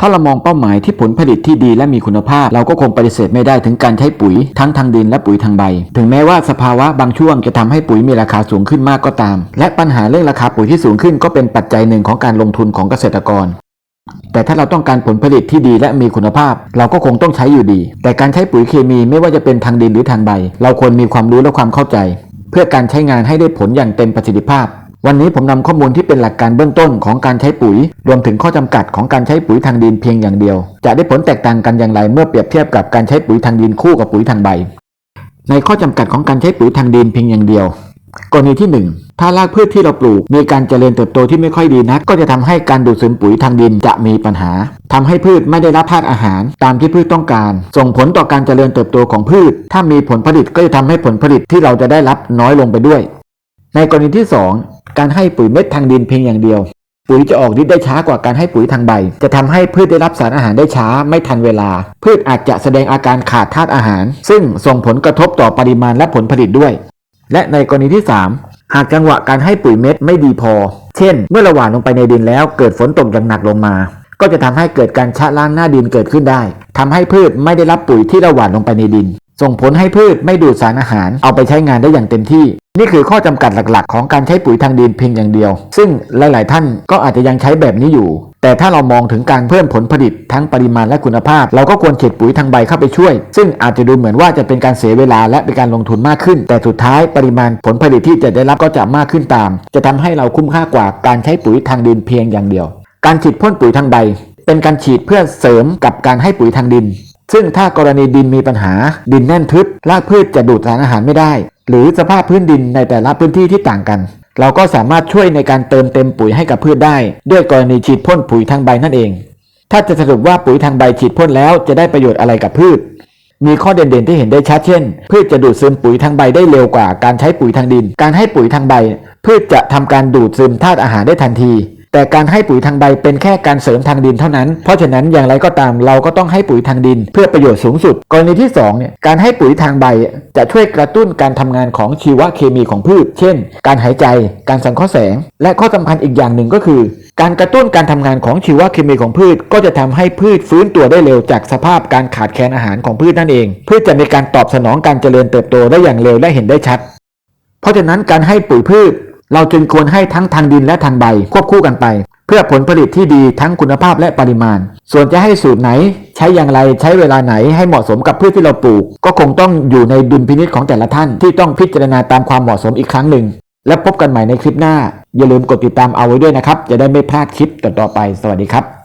ถ้าเรามองเป้าหมายที่ผลผลิตที่ดีและมีคุณภาพ เราก็คงปฏิเสธไม่ได้ถึงการใช้ปุ๋ยทั้งทางดินและปุ๋ยทางใบ ถึงแม้ว่าสภาวะบางช่วงจะทำให้ปุ๋ยมีราคาสูงขึ้นมากก็ตาม และปัญหาเรื่องราคาปุ๋ยที่สูงขึ้นก็เป็นปัจจัยหนึ่งของการลงทุนของเกษตรกร แต่ถ้าเราต้องการผลผลิตที่ดีและมีคุณภาพ เราก็คงต้องใช้อยู่ดี แต่การใช้ปุ๋ยเคมีไม่ว่าจะเป็นทางดินหรือทางใบ เราควรมีความรู้และความเข้าใจ เพื่อการใช้งานให้ได้ผลอย่างเต็มประสิทธิภาพ วันนี้ผมนำข้อมูลที่เป็นหลักการเบื้องต้นของการใช้ปุ๋ย รวมถึงข้อจำกัดของการใช้ปุ๋ยทางดินเพียงอย่างเดียว จะได้ผลแตกต่างกันอย่างไรเมื่อเปรียบเทียบกับการใช้ปุ๋ยทางดินคู่กับปุ๋ยทางใบ ในข้อจำกัดของการใช้ปุ๋ยทางดินเพียงอย่างเดียว กรณีที่ 1 ถ้ารากพืชที่เราปลูก มีการเจริญเติบโตที่ไม่ค่อยดีนัก ก็จะทำให้การดูดซึมปุ๋ยทางดินจะมีปัญหาทำให้พืชไม่ได้รับธาตุอาหาร ตามที่พืชต้องการ ส่งผลต่อการเจริญเติบโตของพืช ถ้ามีผลผลิตก็จะทำให้ผลผลิตที่เราจะได้รับน้อยลงไปด้วย ในกรณีที่ 2 การให้ปุ๋ยเม็ดทางดินเพียงอย่างเดียว ปุ๋ยจะออกฤทธิ์ได้ช้ากว่าการให้ปุ๋ยทางใบ จะทำให้พืชได้รับสารอาหารได้ช้าไม่ทันเวลา พืชอาจจะแสดงอาการขาดธาตุอาหาร ซึ่งส่งผลกระทบต่อปริมาณและผลผลิตด้วย และในกรณีที่ 3หากจังหวะการให้ปุ๋ยเม็ดไม่ดีพอ เช่น เมื่อราหว่านลงไปในดินแล้วเกิดฝนตกอย่างหนักลงมา ก็จะทำให้เกิดการชะล้างหน้าดินเกิดขึ้นได้ทำให้พืชไม่ได้รับปุ๋ยที่ราหว่านลงไปในดิน ส่งผลให้พืชไม่ดูดสารอาหารเอาไปใช้งานได้อย่างเต็มที่ นี่คือข้อจำกัดหลักๆ ของการใช้ปุ๋ยทางดินเพียงอย่างเดียว ซึ่งหลาย ๆ ท่านก็อาจจะยังใช้แบบนี้อยู่ แต่ถ้าเรามองถึงการเพิ่มผลผลิตทั้งปริมาณและคุณภาพ เราก็ควรเฉดปุ๋ยทางใบเข้าไปช่วย ซึ่งอาจจะดูเหมือนว่าจะเป็นการเสียเวลาและเป็นการลงทุนมากขึ้น แต่สุดท้ายปริมาณผลผลิตที่จะได้รับก็จะมากขึ้นตาม จะทำให้เราคุ้มค่ากว่าการใช้ปุ๋ยทางดินเพียงอย่างเดียว การฉีดพ่นปุ๋ยทางใบ เป็นการฉีดเพื่อเสริมกับการให้ปุ๋ยทางดิน ซึ่งถ้ากรณีดินมีปัญหา ดินแน่นทึบรากพืชจะดูดสารอาหารไม่ได้ หรือสภาพพื้นดินในแต่ละพื้นที่ที่ต่างกัน เราก็สามารถช่วยในการเติมเต็มปุ๋ยให้กับพืชได้ ด้วยกรณีฉีดพ่นปุ๋ยทางใบนั่นเอง ถ้าจะสรุปว่าปุ๋ยทางใบฉีดพ่นแล้วจะได้ประโยชน์อะไรกับพืช มีข้อเด่นๆที่เห็นได้ชัดเช่น พืชจะดูดซึมปุ๋ยทางใบได้เร็วกว่าการใช้ปุ๋ยทางดิน การให้ปุ๋ยทางใบ พืชจะทำการดูดซึมธาตุอาหารได้ทันที แต่การให้ปุ๋ยทางใบเป็นแค่การเสริมทางดินเท่านั้น เพราะฉะนั้นอย่างไรก็ตามเราก็ต้องให้ปุ๋ยทางดิน เพื่อประโยชน์สูงสุด กรณีที่2เนี่ยการให้ปุ๋ยทางใบจะช่วยกระตุ้นการทำงานของชีวเคมีของพืช เช่น การหายใจ การสังเคราะห์แสง และข้อสำคัญอีกอย่างหนึ่งก็คือ การกระตุ้นการทำงานของชีวเคมีของพืช ก็จะทำให้พืชฟื้นตัวได้เร็วจากสภาพการขาดแคลนอาหารของพืชนั่นเอง พืชจะมีการตอบสนองการเจริญเติบโตได้อย่างเร็วและเห็นได้ชัด เพราะฉะนั้นการให้ปุ๋ยพืช เราจึงควรให้ทั้งทางดินและทางใบควบคู่กันไป เพื่อผลผลิตที่ดีทั้งคุณภาพและปริมาณ ส่วนจะให้สูตรไหน ใช้อย่างไรใช้เวลาไหนให้เหมาะสมกับพืชที่เราปลูก ก็คงต้องอยู่ในดุลพินิจของแต่ละท่านที่ต้องพิจารณาตามความเหมาะสมอีกครั้งหนึ่ง และพบกันใหม่ในคลิปหน้า อย่าลืมกดติดตามเอาไว้ด้วยนะครับ จะได้ไม่พลาดคลิปต่อๆไป สวัสดีครับ